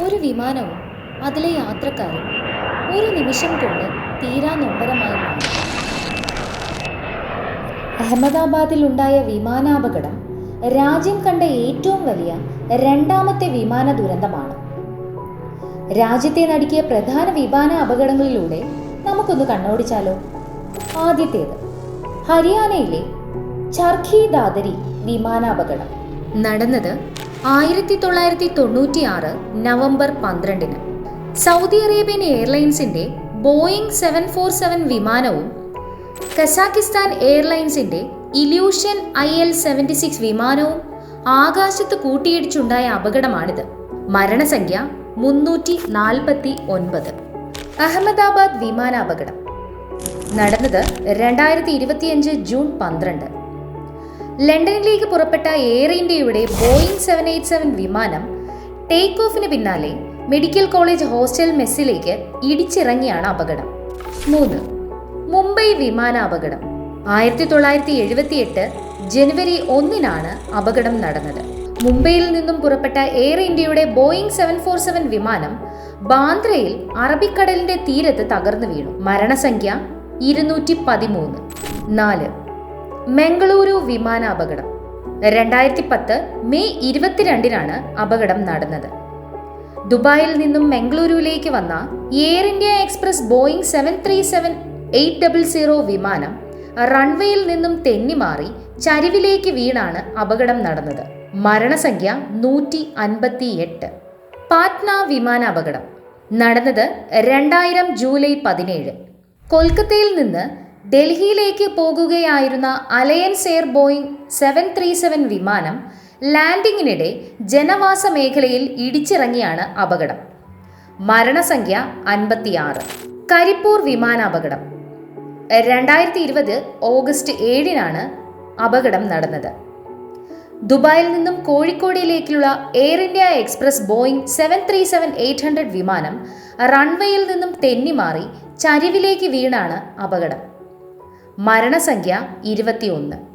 ഒരു വിമാനവും അതിലെ യാത്രക്കാരും ഒരു നിമിഷം കൊണ്ട് തീരാ നൊമ്പരമായി മാറി. അഹമ്മദാബാദിലുണ്ടായ വിമാനാപകടം രാജ്യം കണ്ട ഏറ്റവും വലിയ രണ്ടാമത്തെ വിമാന ദുരന്തമാണ്. രാജ്യത്തെ നടുക്കിയ പ്രധാന വിമാന അപകടങ്ങളിലൂടെ നമുക്കൊന്ന് കണ്ണോടിച്ചാലോ? ആദ്യത്തേത് ഹരിയാനയിലെ ചർഖി ദാദരി വിമാനാപകടം. നടന്നത് ആയിരത്തി തൊള്ളായിരത്തി തൊണ്ണൂറ്റി ആറ് നവംബർ പന്ത്രണ്ടിന്. സൗദി അറേബ്യൻ എയർലൈൻസിന്റെ ബോയിങ് സെവൻ ഫോർ സെവൻ വിമാനവും Kazakhstan എയർലൈൻസിന്റെ Ilyushin I L seventy six വിമാനവും ആകാശത്ത് കൂട്ടിയിടിച്ചുണ്ടായ അപകടമാണിത്. മരണസംഖ്യ മുന്നൂറ്റി നാൽപ്പത്തി ഒൻപത് അഹമ്മദാബാദ് വിമാനാപകടം. നടന്നത് രണ്ടായിരത്തി ഇരുപത്തിയഞ്ച് ജൂൺ പന്ത്രണ്ട്. ലണ്ടനിലേക്ക് പുറപ്പെട്ട എയർ ഇന്ത്യയുടെ ബോയിങ് സെവൻ എയ്റ്റ് സെവൻ വിമാനം ടേക്ക് ഓഫിന് പിന്നാലെ മെഡിക്കൽ കോളേജ് ഹോസ്റ്റൽ മെസ്സിലേക്ക് ഇടിച്ചിറങ്ങിയാണ് അപകടം. മൂന്ന് മുംബൈ വിമാന അപകടം. ആയിരത്തി തൊള്ളായിരത്തി എഴുപത്തിയെട്ട് ജനുവരി ഒന്നിനാണ് അപകടം നടന്നത്. മുംബൈയിൽ നിന്നും പുറപ്പെട്ട എയർ ഇന്ത്യയുടെ ബോയിങ് സെവൻ ഫോർ സെവൻ വിമാനം ബാന്ദ്രയിൽ അറബിക്കടലിന്റെ തീരത്ത് തകർന്നു വീണു. മരണസംഖ്യ ഇരുന്നൂറ്റി പതിമൂന്ന് നാല് മംഗളൂരു വിമാനാപകടം രണ്ടായിരത്തി പത്ത് മെയ് ഇരുപത്തിരണ്ടിനാണ് അപകടം നടന്നത്. ദുബായിൽ നിന്നും മംഗളൂരുവിലേക്ക് വന്ന Air India Express Boeing seven three seven eight double zero വിമാനം റൺവേയിൽ നിന്നും തെന്നിമാറി ചരിവിലേക്ക് വീണാണ് അപകടം നടന്നത്. മരണസംഖ്യ നൂറ്റി അൻപത്തി എട്ട് പാറ്റ്ന വിമാനാപകടം നടന്നത് രണ്ടായിരം ജൂലൈ പതിനേഴ്. കൊൽക്കത്തയിൽ നിന്ന് ഡൽഹിയിലേക്ക് പോകുകയായിരുന്ന Alliance Air Boeing seven three seven വിമാനം ലാൻഡിങ്ങിനിടെ ജനവാസ മേഖലയിൽ ഇടിച്ചിറങ്ങിയാണ് അപകടം. മരണസംഖ്യ അൻപത്തിയാറ്. കരിപ്പൂർ വിമാനാപകടം. രണ്ടായിരത്തി ഇരുപത് ഓഗസ്റ്റ് ഏഴിനാണ് അപകടം നടന്നത്. ദുബായിൽ നിന്നും കോഴിക്കോടിലേക്കുള്ള Air India Express Boeing seven three seven eight hundred വിമാനം റൺവേയിൽ നിന്നും തെന്നിമാറി ചരിവിലേക്ക് വീണാണ് അപകടം. മരണസംഖ്യ ഇരുപത്തിയൊന്ന്.